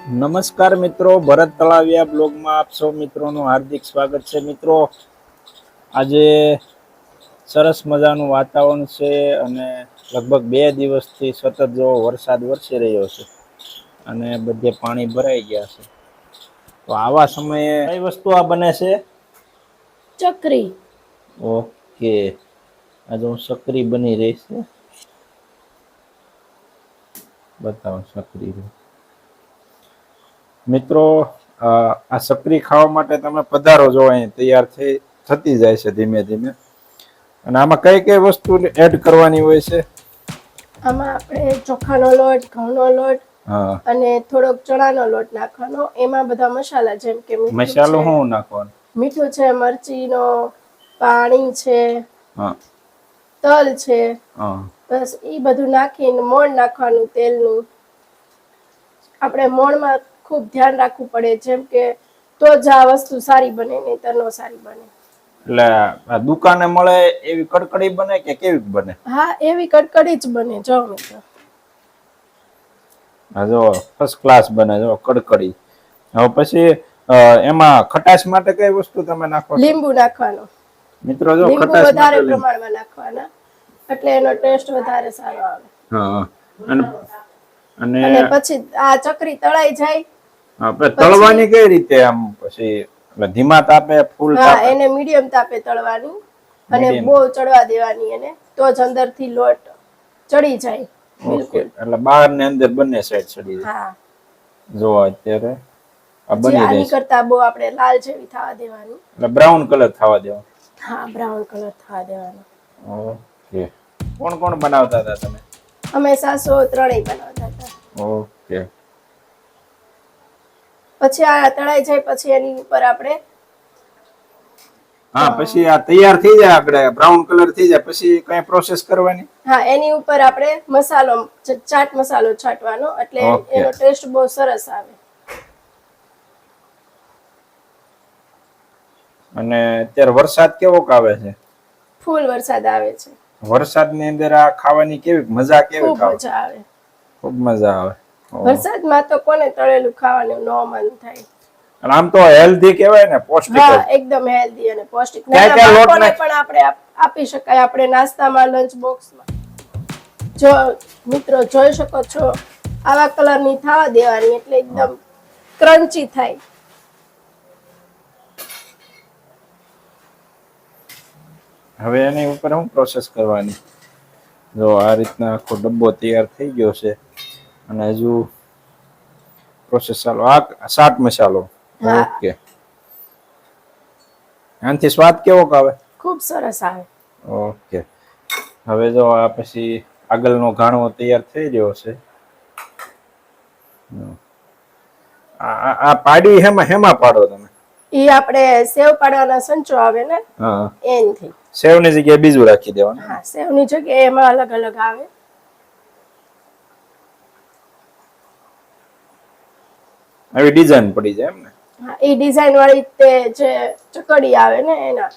નમસ્કાર મિત્રો ભરત તળાવિયા બ્લોગમાં આપ સૌ મિત્રોનું હાર્દિક સ્વાગત છે. મિત્રો આજે સરસ મજાનું વાતાવરણ છે અને લગભગ બે દિવસથી સતત જો વરસાદ વરસી રહ્યો છે અને બધે પાણી ભરાઈ ગયા છે. તો આવા સમયે કઈ વસ્તુ આ બને છે? ચકરી. ઓકે. આજે હું સક્રિય બની રહી છે. બતાવો સક્રી મિત્રો આ સક્રી ખાવા માટે તમે પધારો જો અહીં તૈયાર થઈ થતી જાય છે ધીમે ધીમે. અને આમાં કઈ કઈ વસ્તુ એડ કરવાની હોય છે? આમાં આપણે ચોખાનો લોટ ઘઉંનો લોટ અને થોડોક ચણાનો લોટ નાખવાનો. એમાં બધા મસાલા જેમ કે મસાલો હું નાખવાનો? મીઠું છે મરચીનો પાણી છે તલ છે. બસ એ બધું નાખીને મોણ નાખવાનું તેલનું. આપણે મોણમાં ખૂબ ધ્યાન રાખવું પડે જેમ કે તો જ આ વસ્તુ સારી બને નહીતર ન સારી બને. એટલે દુકાને મળે એવી કડકડી બને કે કેવી બને? હા એવી કડકડી જ બને જો મિત્રો હા જો ફર્સ્ટ ક્લાસ બને જો કડકડી. હવે પછી એમાં ખટાશ માટે કઈ વસ્તુ તમે નાખો લીંબુ નાખવાનો. મિત્રો જો ખટાશ વધારે પ્રમાણમાં નાખવાના એટલે એનો ટેસ્ટ વધારે સારો આવે. હા. અને અને પછી આ ચકરી તળાઈ જાય આપણે તળવાની કઈ રીતે આમ પછી ધીમા તાપે ફૂલ હા એને મીડિયમ તાપે તળવાની. અને બહુ ચડવા દેવાની એને. તો જ અંદરથી લોટ ચડી જાય ઓકે. એટલે બહાર ને અંદર બંને સાઈડ ચડી જાય. હા. જો અત્યારે આ બની રહી છે કરતા બહુ આપણે લાલ જેવી થવા દેવાની. એટલે બ્રાઉન કલર થવા દેવાનો હા બ્રાઉન કલર થવા દેવાનો. ઓકે. કોણ કોણ બનાવતા હતા તમે? અમે સાસો ત્રણેય બનાવતા હતા. ઓકે. પછી આ તળાઈ જાય પછી એની ઉપર આપણે હા પછી આ તૈયાર થઈ જાય આપણે બ્રાઉન કલર થઈ જાય પછી કઈ પ્રોસેસ કરવાની? હા એની ઉપર આપણે મસાલો ચાટ મસાલો છાંટવાનો એટલે એનો ટેસ્ટ બહુ સરસ આવે. અને અત્યારે વરસાદ કેવો આવે છે? ફૂલ વરસાદ આવે છે. વરસાદની અંદર આ ખાવાની કેવી મજા કેવી ખૂબ મજા આવે. ખૂબ મજા આવે. વરસાદમાં તો કોને તળેલું ખાવાનું નો મન થાય. અને આમ તો હેલ્ધી કહેવાય ને પૌષ્ટિક હા એકદમ હેલ્ધી અને પૌષ્ટિક. બાળકોને પણ આપણે આપી શકાય આપણે નાસ્તામાં લંચ બોક્સમાં જો મિત્રો જોઈ શકો છો આવા કલરની થવા દેવાની એટલે એકદમ ક્રન્ચી થાય. હવે એની ઉપર હું પ્રોસેસ કરવાની. જો આ રીતના આખો ડબ્બો તૈયાર થઈ ગયો છે. અને હજુ પ્રોસેસ ચાલો. આ સાત મસાલો. ઓકે. આનાથી સ્વાદ કેવો આવે ખૂબ સરસ આવે. ઓકે. હવે જો આ પછી આગળનો ઘાણો તૈયાર થઈ ગયો છે આ પાડી હેમાં હેમાં પાડો તમે. ઈ આપણે સેવ પાડવાના સંચો આવે ને? હા. એનથી. સેવની જગ્યાએ બીજું રાખી દેવાનું. હા સેવની જગ્યાએ એમાં અલગ અલગ આવે. આવી ડિઝાઇન પડી જાય એમ ને? હા એ ડિઝાઇન વાળી તે જે ચકડી આવે ને એના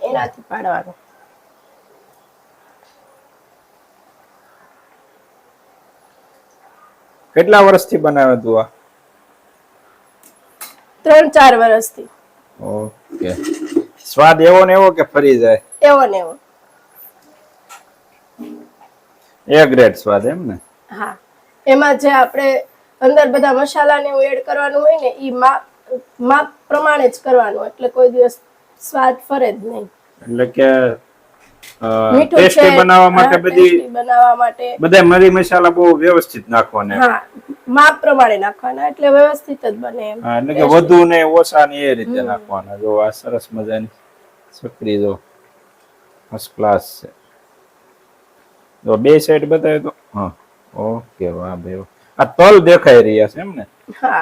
એનાથી પાડવાનું. કેટલા વર્ષથી બનાવે તું આ? ત્રણ ચાર વર્ષથી. ઓકે. સ્વાદ એવો ને એવો કે ફરી જાય? એવો ને એવો. એ ગ્રેટ સ્વાદ એમ ને? હા. એમાં જે આપણે અંદર બધા મસાલા ને એવું એડ કરવાનું હોય ને એ માપ માપ પ્રમાણે જ કરવાનું એટલે કોઈ દિવસ સ્વાદ ફરે જ નહીં. એટલે કે ટેસ્ટી બનાવવા માટે બધી બનાવવા માટે બધા મરી મસાલા બહુ વ્યવસ્થિત નાખવાના હા માપ પ્રમાણે નાખવાના એટલે વ્યવસ્થિત જ બને એમ. એટલે કે વધુ ને ઓછા ને એ રીતે નાખવાના. જો આ સરસ મજાની સક્રી જો ફર્સ્ટ ક્લાસ છે. તો બે સાઈડ બતાવે તો હા ઓકે વાહ ભાઈ. આ તલ દેખાઈ રહ્યા છે એમ ને?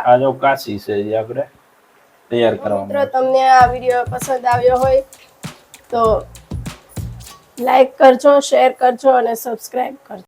આ જો કાચી છે જે આપણે તૈયાર કરવાનું મિત્રો તમને આ વીડિયો પસંદ આવ્યો હોય તો લાઈક કરજો શેર કરજો અને સબસ્ક્રાઇબ કરજો.